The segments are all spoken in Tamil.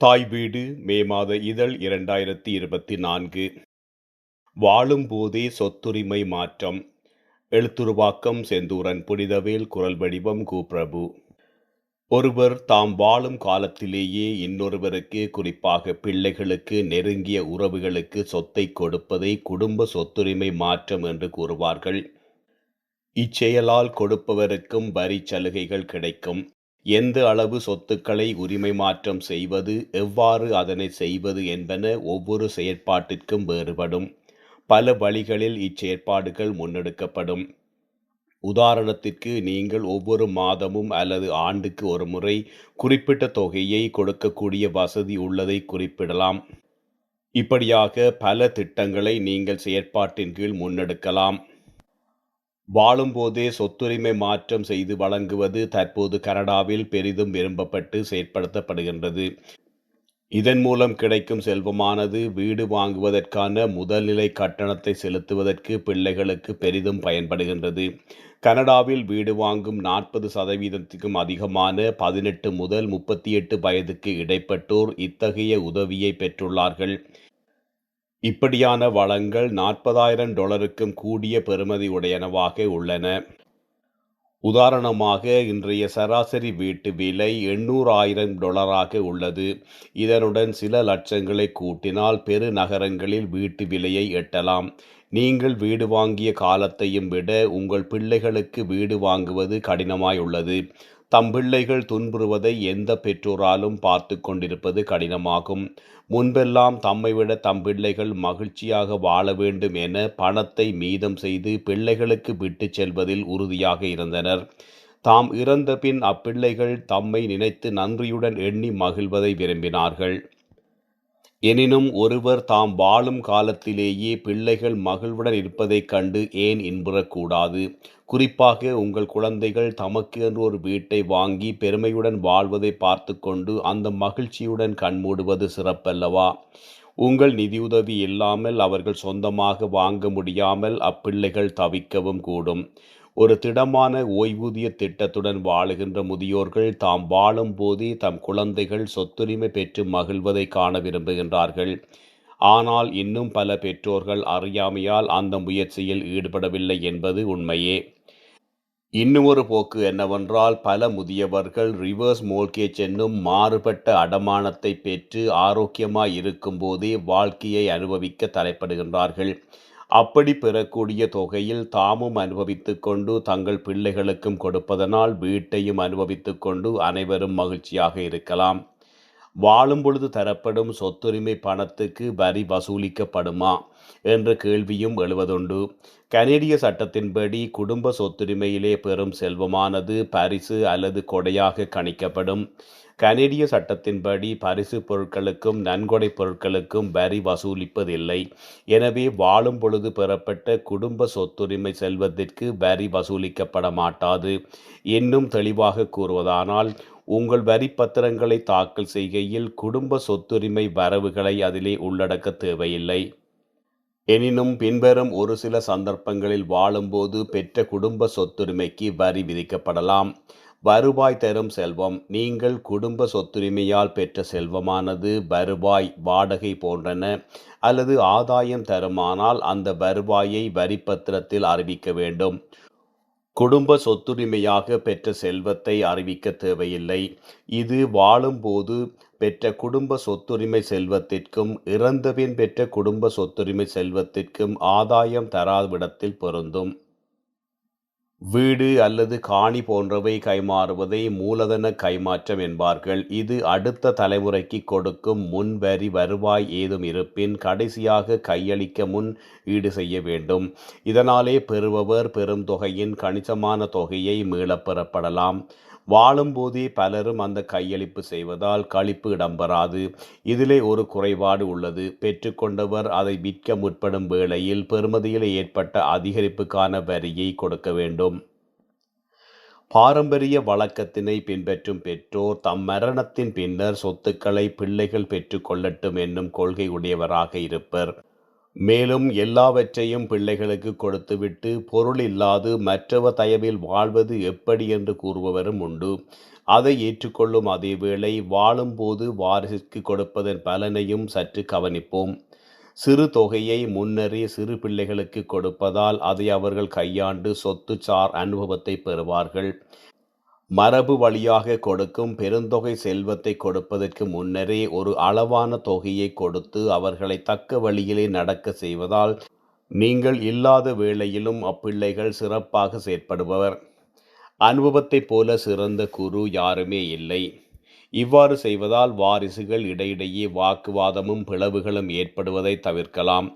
தாய் வீடு மே மாத இதழ் இரண்டாயிரத்தி இருபத்தி நான்கு. வாழும் போதே சொத்துரிமை மாற்றம். எழுத்துருவாக்கம் செந்தூரன் புனிதவேல் குரல் வடிவம் கூப்பிரபு ஒருவர் தாம் வாழும் காலத்திலேயே இன்னொருவருக்கு குறிப்பாக பிள்ளைகளுக்கு நெருங்கிய உறவுகளுக்கு சொத்தை கொடுப்பதை குடும்ப சொத்துரிமை மாற்றம் என்று கூறுவார்கள். இச்செயலால் கொடுப்பவருக்கும் வரி சலுகைகள் கிடைக்கும். எந்த அளவு சொத்துக்களை உரிமை மாற்றம் செய்வது எவ்வாறு அதனை செய்வது என்பன ஒவ்வொரு செயற்பாட்டிற்கும் வேறுபடும். பல வழிகளில் இச்செயற்பாடுகள் முன்னெடுக்கப்படும். உதாரணத்திற்கு நீங்கள் ஒவ்வொரு மாதமும் அல்லது ஆண்டுக்கு ஒரு முறை குறிப்பிட்ட தொகையை கொடுக்கக்கூடிய வசதி உள்ளதை குறிப்பிடலாம். இப்படியாக பல திட்டங்களை நீங்கள் செயற்பாட்டின் கீழ் முன்னெடுக்கலாம். வாழும்போதே சொத்துரிமை மாற்றம் செய்து வழங்குவது தற்போது கனடாவில் பெரிதும் விரும்பப்பட்டு செயற்படுத்தப்படுகின்றது. இதன் மூலம் கிடைக்கும் செல்வமானது வீடு வாங்குவதற்கான முதல்நிலை கட்டணத்தை செலுத்துவதற்கு பிள்ளைகளுக்கு பெரிதும் பயன்படுகின்றது. கனடாவில் வீடு வாங்கும் நாற்பது சதவீதத்துக்கும் அதிகமான பதினெட்டு முதல் முப்பத்தி எட்டு வயதுக்கு இடைப்பட்டோர் இத்தகைய உதவியை பெற்றுள்ளார்கள். இப்படியான வளங்கள் நாற்பதாயிரம் டாலருக்கும் கூடிய பெறுமதி உடையனவாக உள்ளன. உதாரணமாக இன்றைய சராசரி வீட்டு விலை எண்ணூறாயிரம் டாலராக உள்ளது. இதனுடன் சில லட்சங்களை கூட்டினால் பெருநகரங்களில் வீட்டு விலையை எட்டலாம். நீங்கள் வீடு வாங்கிய காலத்தையும் விட உங்கள் பிள்ளைகளுக்கு வீடு வாங்குவது கடினமாய் உள்ளது தம் பிள்ளைகள் துன்புறுவதை எந்த பெற்றோராலும் பார்த்து கொண்டிருப்பது கடினமாகும். முன்பெல்லாம் தம்மை விட தம் பிள்ளைகள் மகிழ்ச்சியாக வாழ வேண்டும் என பணத்தை மீதம் செய்து பிள்ளைகளுக்கு விட்டுச் செல்வதில் உறுதியாக இருந்தனர். தாம் இறந்த பின் அப்பிள்ளைகள் தம்மை நினைத்து நன்றியுடன் எண்ணி மகிழ்வதை விரும்பினார்கள். எனினும் ஒருவர் தாம் வாழும் காலத்திலேயே பிள்ளைகள் மகிழ்வுடன் இருப்பதைக் கண்டு ஏன் இன்புறக்கூடாது? குறிப்பாக உங்கள் குழந்தைகள் தமக்கு என்று ஒரு வீட்டை வாங்கி பெருமையுடன் வாழ்வதை பார்த்து கொண்டு அந்த மகிழ்ச்சியுடன் கண்மூடுவது சிறப்பல்லவா? உங்கள் நிதியுதவி இல்லாமல் அவர்கள் சொந்தமாக வாங்க முடியாமல் அப்பிள்ளைகள் தவிக்கவும் கூடும். ஒரு திடமான ஓய்வூதிய திட்டத்துடன் வாழுகின்ற முதியோர்கள் தாம் வாழும் போதே தம் குழந்தைகள் சொத்துரிமை பெற்று மகிழ்வதை காண விரும்புகின்றார்கள். ஆனால் இன்னும் பல பெற்றோர்கள் அறியாமையால் அந்த முயற்சியில் ஈடுபடவில்லை என்பது உண்மையே. இன்னுமொரு போக்கு என்னவென்றால் பல முதியவர்கள் ரிவர்ஸ் மோல்கேஜ் என்னும் மாறுபட்ட அடமானத்தை பெற்று ஆரோக்கியமாய் இருக்கும்போதே வாழ்க்கையை அனுபவிக்க தலைப்படுகின்றார்கள் அப்படி பெறக்கூடிய தொகையில் தாமும் அனுபவித்து கொண்டு தங்கள் பிள்ளைகளுக்கும் கொடுப்பதனால் வீட்டையும் அனுபவித்து கொண்டு அனைவரும் மகிழ்ச்சியாக இருக்கலாம். வாழும் பொழுது தரப்படும் சொத்துரிமை பணத்துக்கு வரி வசூலிக்கப்படுமா என்ற கேள்வியும் எழுவதுண்டு. கனேடிய சட்டத்தின்படி குடும்ப சொத்துரிமையிலே பெறும் செல்வமானது பரிசு அல்லது கொடையாக கணிக்கப்படும். கனேடிய சட்டத்தின்படி பரிசு பொருட்களுக்கும் நன்கொடை பொருட்களுக்கும் வரி வசூலிப்பதில்லை. எனவே வாழும் பொழுது பெறப்பட்ட குடும்ப சொத்துரிமை செல்வத்திற்கு வரி வசூலிக்கப்பட மாட்டாது இன்னும் தெளிவாக கூறுவதானால் உங்கள் வரி பத்திரங்களை தாக்கல் செய்கையில் குடும்ப சொத்துரிமை வரவுகளை அதிலே உள்ளடக்க தேவையில்லை. எனினும் பின்வரும் ஒரு சில சந்தர்ப்பங்களில் வாழும்போது பெற்ற குடும்ப சொத்துரிமைக்கு வரி விதிக்கப்படலாம். வருவாய் தரும் செல்வம். நீங்கள் குடும்ப சொத்துரிமையால் பெற்ற செல்வமானது வருவாய் வாடகை போன்றன அல்லது ஆதாயம் தருமானால் அந்த வருவாயை வரிப்பத்திரத்தில் அறிவிக்க வேண்டும். குடும்ப சொத்துரிமையாக பெற்ற செல்வத்தை அறிவிக்க தேவையில்லை. இது வாழும்போது பெற்ற குடும்ப சொத்துரிமை செல்வத்திற்கும் இறந்தபின் பெற்ற குடும்ப சொத்துரிமை செல்வத்திற்கும் ஆதாயம் தராவிடத்தில் பொருந்தும். வீடு அல்லது காணி போன்றவை கைமாறுவதை மூலதன கைமாற்றம் என்பார்கள். இது அடுத்த தலைமுறைக்கு கொடுக்கும் முன் வரி வருவாய் ஏதும் இருப்பின் கடைசியாக கையளிக்க முன் ஈடு செய்ய வேண்டும். இதனாலே பெறுபவர் பெரும் தொகையின் கணிசமான தொகையை மீளப்பெறப்படலாம் வாழும்போதே பலரும் அந்த கையளிப்பு செய்வதால் கழிப்பு இடம்பெறாது. இதிலே ஒரு குறைபாடு உள்ளது. பெற்றுக்கொண்டவர் அதை விற்க முற்படும் வேளையில் பெறுமதியில் ஏற்பட்ட அதிகரிப்புக்கான வரியை கொடுக்க வேண்டும். பாரம்பரிய வழக்கத்தினை பின்பற்றும் பெற்றோர் தம் மரணத்தின் பின்னர் சொத்துக்களை பிள்ளைகள் பெற்றுக்கொள்ளட்டும் என்னும் கொள்கை உடையவராக இருப்பர். மேலும் எல்லாவற்றையும் பிள்ளைகளுக்கு கொடுத்துவிட்டு பொருள் இல்லாது மற்றவர் தயவில் வாழ்வது எப்படி என்று கூறுபவரும் உண்டு. அதை ஏற்றுக்கொள்ளும் அதேவேளை வாழும்போது வாரிசுக்கு கொடுப்பதன் பலனையும் சற்று கவனிப்போம். சிறு தொகையை முன்னரே சிறு பிள்ளைகளுக்கு கொடுப்பதால் அதை அவர்கள் கையாண்டு சொத்து சார் அனுபவத்தை பெறுவார்கள். மரபு வழியாக கொடுக்கும் பெருந்தொகை செல்வத்தை கொடுப்பதற்கு முன்னரே ஒரு அளவான தொகையை கொடுத்து அவர்களை தக்க வழியிலே நடக்க செய்வதால் நீங்கள் இல்லாத வேளையிலும் அப்பிள்ளைகள் சிறப்பாக செயற்படுபவர். அனுபவத்தைப் போல சிறந்த குரு யாருமே இல்லை. இவ்வாறு செய்வதால் வாரிசுகள் இடையிடையே வாக்குவாதமும் பிளவுகளும் ஏற்படுவதை தவிர்க்கலாம்.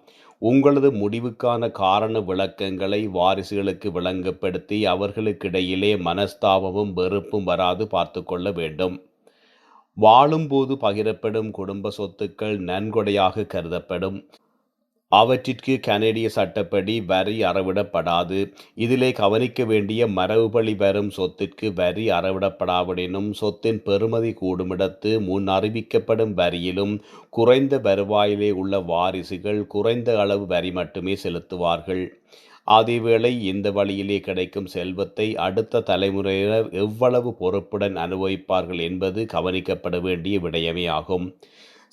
உங்களது முடிவுக்கான காரண விளக்கங்களை வாரிசுகளுக்கு விளங்கப்படுத்தி அவர்களுக்கிடையிலே மனஸ்தாபமும் வெறுப்பும் வராது பார்த்து கொள்ள வேண்டும். வாழும்போது பகிரப்படும் குடும்ப சொத்துக்கள் நன்கொடையாக கருதப்படும். அவற்றிற்கு கனடிய சட்டப்படி வரி அறவிடப்படாது. இதிலே கவனிக்க வேண்டிய மரபுபழி வரும் சொத்திற்கு வரி அறவிடப்படாவிடனும் சொத்தின் பெறுமதி கூடுமிடத்து முன் அறிவிக்கப்படும் வரியிலும் குறைந்த வருவாயிலே உள்ள வாரிசுகள் குறைந்த அளவு வரி மட்டுமே செலுத்துவார்கள். அதேவேளை இந்த வழியிலே கிடைக்கும் செல்வத்தை அடுத்த தலைமுறையினர் எவ்வளவு பொறுப்புடன் அனுபவிப்பார்கள் என்பது கவனிக்கப்பட வேண்டிய விடயமே ஆகும்.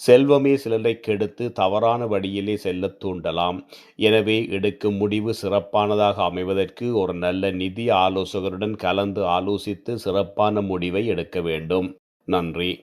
செல்வமே சிலரை கெடுத்து தவறான வழியிலே செல்லத் தூண்டலாம். எனவே எடுக்கும் முடிவு சிறப்பானதாக அமைவதற்கு ஒரு நல்ல நிதி ஆலோசகருடன் கலந்து ஆலோசித்து சிறப்பான முடிவை எடுக்க வேண்டும். நன்றி.